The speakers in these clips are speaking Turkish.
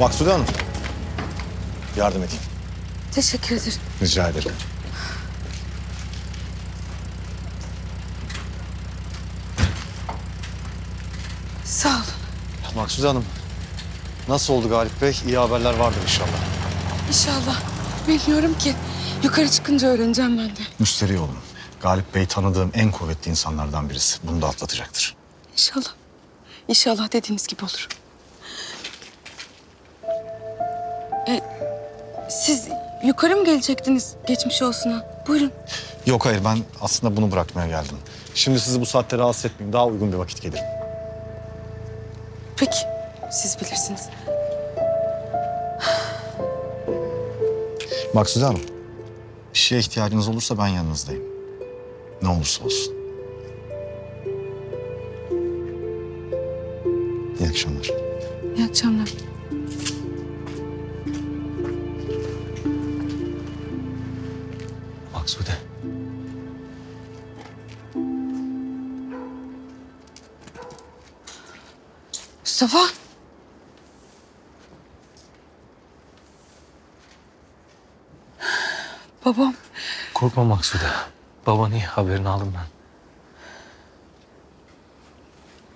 Maksude Hanım. Yardım edeyim. Teşekkür ederim. Rica ederim. Sağ olun. Maksude Hanım. Nasıl oldu Galip Bey? İyi haberler vardır inşallah. İnşallah. Bilmiyorum ki. Yukarı çıkınca öğreneceğim ben de. Müsterih olun. Galip Bey tanıdığım en kuvvetli insanlardan birisi. Bunu da atlatacaktır. İnşallah. İnşallah dediğiniz gibi olur. Siz yukarı mı gelecektiniz geçmiş olsuna? Buyurun. Yok hayır ben aslında bunu bırakmaya geldim. Şimdi sizi bu saatte rahatsız etmeyeyim. Daha uygun bir vakit gelirim. Peki. Siz bilirsiniz. Maksude Hanım. Bir şeye ihtiyacınız olursa ben yanınızdayım. Ne olursa olsun. İyi akşamlar. İyi akşamlar. Maksude. Mustafa. Babam. Korkma Maksude. Baban iyi haberini aldım ben.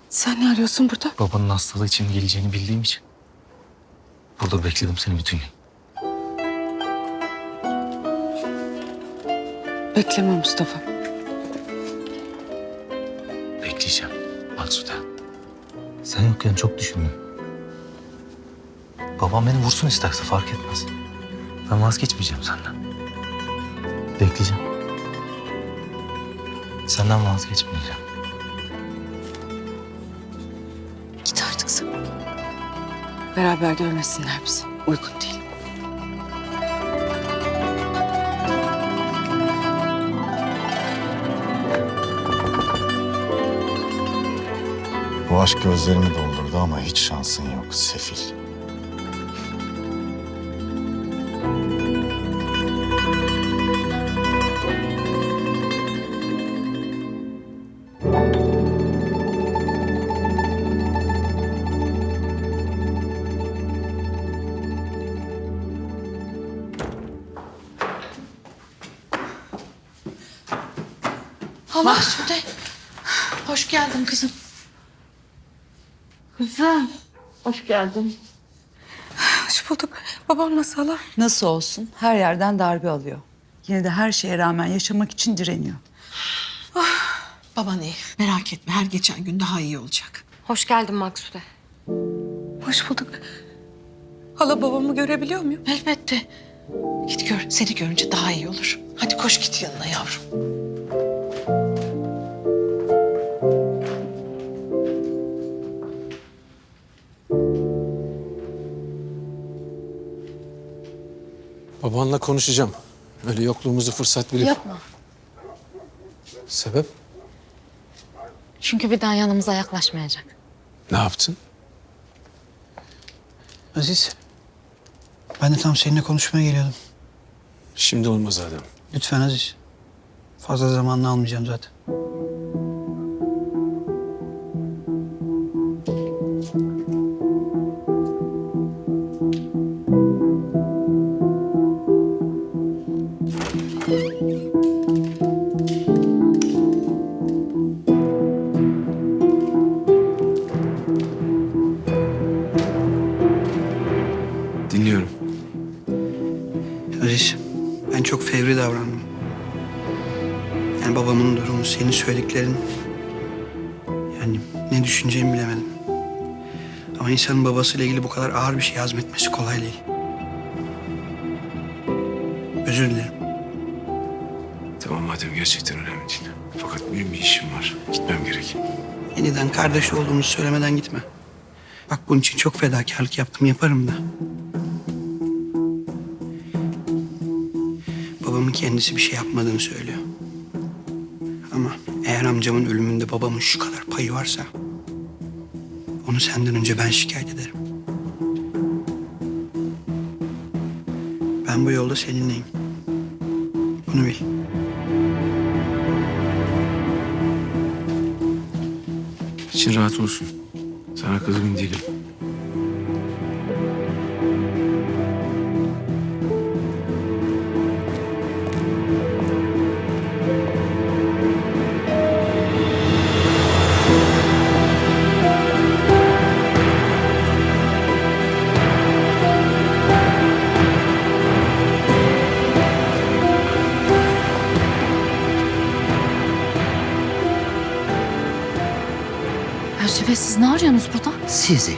Sen ne arıyorsun burada? Babanın hastalığı için geleceğini bildiğim için. Burada bekledim seni bütün gün. Bekleme Mustafa. Bekleyeceğim Maksude. Sen yokken çok düşündüm. Babam beni vursun isterse fark etmez. Ben vazgeçmeyeceğim senden. Bekleyeceğim. Senden vazgeçmeyeceğim. Git artık sen. Beraber görmesinler bizi. Uygun değil. Bu aşk gözlerimi doldurdu ama hiç şansın yok sefil. Mahsude. Hoş geldin kızım. Kızım. Hoş geldin. Hoş bulduk. Babam nasıl hala? Nasıl olsun her yerden darbe alıyor. Yine de her şeye rağmen yaşamak için direniyor. Baban iyi. Merak etme her geçen gün daha iyi olacak. Hoş geldin Maksude. Hoş bulduk. Hala babamı görebiliyor muyum? Elbette. Git gör. Seni görünce daha iyi olur. Hadi koş git yanına yavrum. Babanla konuşacağım. Öyle yokluğumuzu fırsat bilip... Yapma. Sebep? Çünkü bir daha yanımıza yaklaşmayacak. Ne yaptın? Aziz, ben de tam seninle konuşmaya geliyordum. Şimdi olmaz Adem. Lütfen Aziz. Fazla zamanını almayacağım zaten. Fevri davrandım. Yani babamın durumu, senin söylediklerin... Yani ne düşüneceğimi bilemedim. Ama insanın babasıyla ilgili bu kadar ağır bir şey hazmetmesi kolay değil. Özür dilerim. Tamam Adem gerçekten önemli değil. Fakat benim bir işim var. Gitmem gerek. Yeniden kardeş olduğumuzu söylemeden gitme. Bak bunun için çok fedakarlık yaptım, yaparım da. Babamın kendisi bir şey yapmadığını söylüyor. Ama eğer amcamın ölümünde babamın şu kadar payı varsa... ...onu senden önce ben şikayet ederim. Ben bu yolda seninleyim. Bunu bil. İçin rahat olsun. Sana kızgın değilim. Siz ne arıyorsunuz burada? Sizi.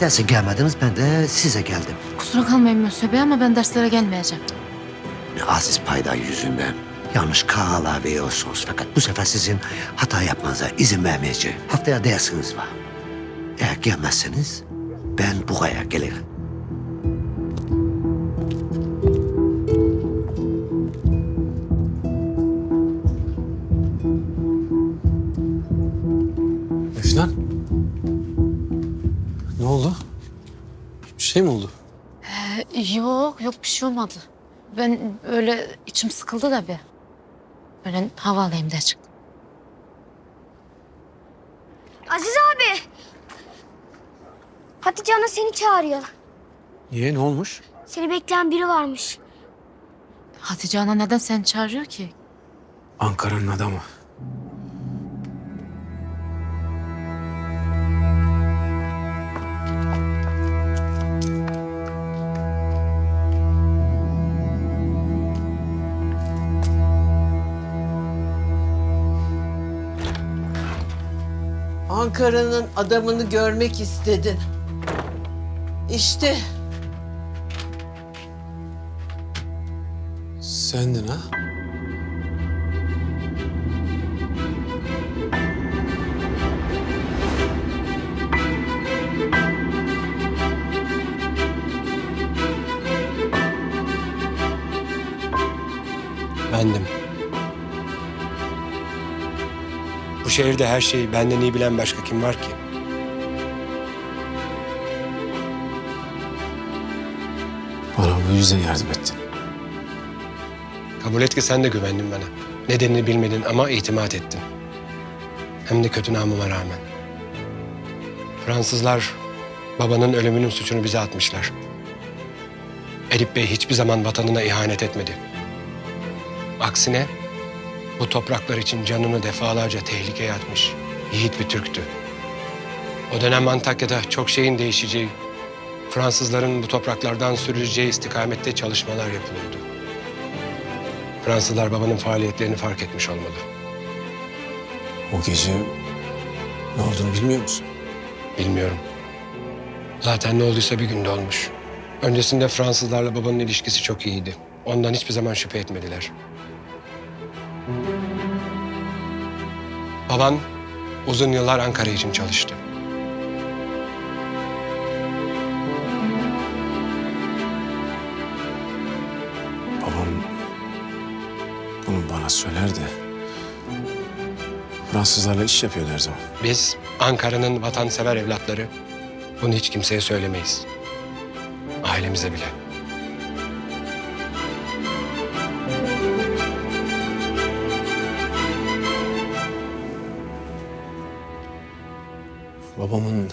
Derse gelmediniz ben de size geldim. Kusura kalmayın Mösyö Bey ama ben derslere gelmeyeceğim. Aziz payda yüzünden yanlış kararlar veriyorsunuz. Fakat bu sefer sizin hata yapmanıza izin vermeyeceğim. Haftaya dersiniz var. Eğer gelmezseniz ben buraya gelirim. Şey mi oldu? Yok yok bir şey olmadı. Ben öyle içim sıkıldı da bir. Öyle hava alayım diye çıktım. Aziz abi. Hatice ana seni çağırıyor. Niye? Ne olmuş? Seni bekleyen biri varmış. Hatice ana neden seni çağırıyor ki? Ankara'nın adamı. Ankara'nın adamını görmek istedin. İşte Sendin ha? Bendim. Bu şehirde her şeyi benden iyi bilen başka kim var ki? Bana bu yüzden yardım ettin. Kabul et ki sen de güvendin bana. Nedenini bilmedin ama itimat ettin. Hem de kötü namıma rağmen. Fransızlar babanın ölümünün suçunu bize atmışlar. Edip Bey hiçbir zaman vatanına ihanet etmedi. Aksine bu topraklar için canını defalarca tehlikeye atmış yiğit bir Türktü. O dönem Antakya'da çok şeyin değişeceği, Fransızların bu topraklardan sürüleceği istikamette çalışmalar yapılıyordu. Fransızlar babanın faaliyetlerini fark etmiş olmalı. O gece ne olduğunu bilmiyor musun? Bilmiyorum. Zaten ne olduysa bir günde olmuş. Öncesinde Fransızlarla babanın ilişkisi çok iyiydi. Ondan hiçbir zaman şüphe etmediler. Baban uzun yıllar Ankara için çalıştı. Babam bunu bana söyler de Fransızlarla iş yapıyor her zaman. Biz Ankara'nın vatansever evlatları bunu hiç kimseye söylemeyiz. Ailemize bile. Babamın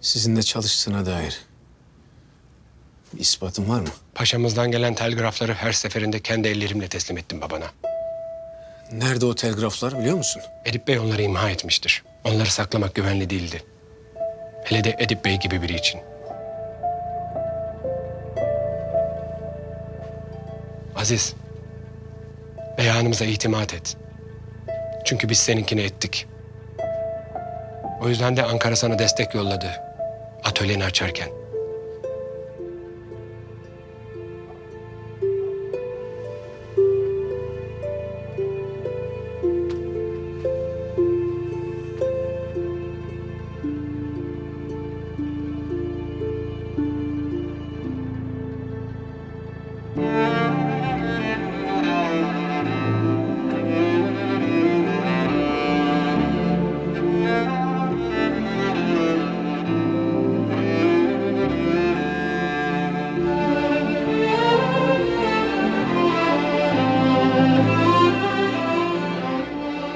sizinle çalıştığına dair bir ispatın var mı? Paşamızdan gelen telgrafları her seferinde kendi ellerimle teslim ettim babana. Nerede o telgraflar biliyor musun? Edip Bey onları imha etmiştir. Onları saklamak güvenli değildi. Hele de Edip Bey gibi biri için. Aziz, beyanımıza itimat et. Çünkü biz seninkini ettik. O yüzden de Ankara sana destek yolladı. Atölyeni açarken.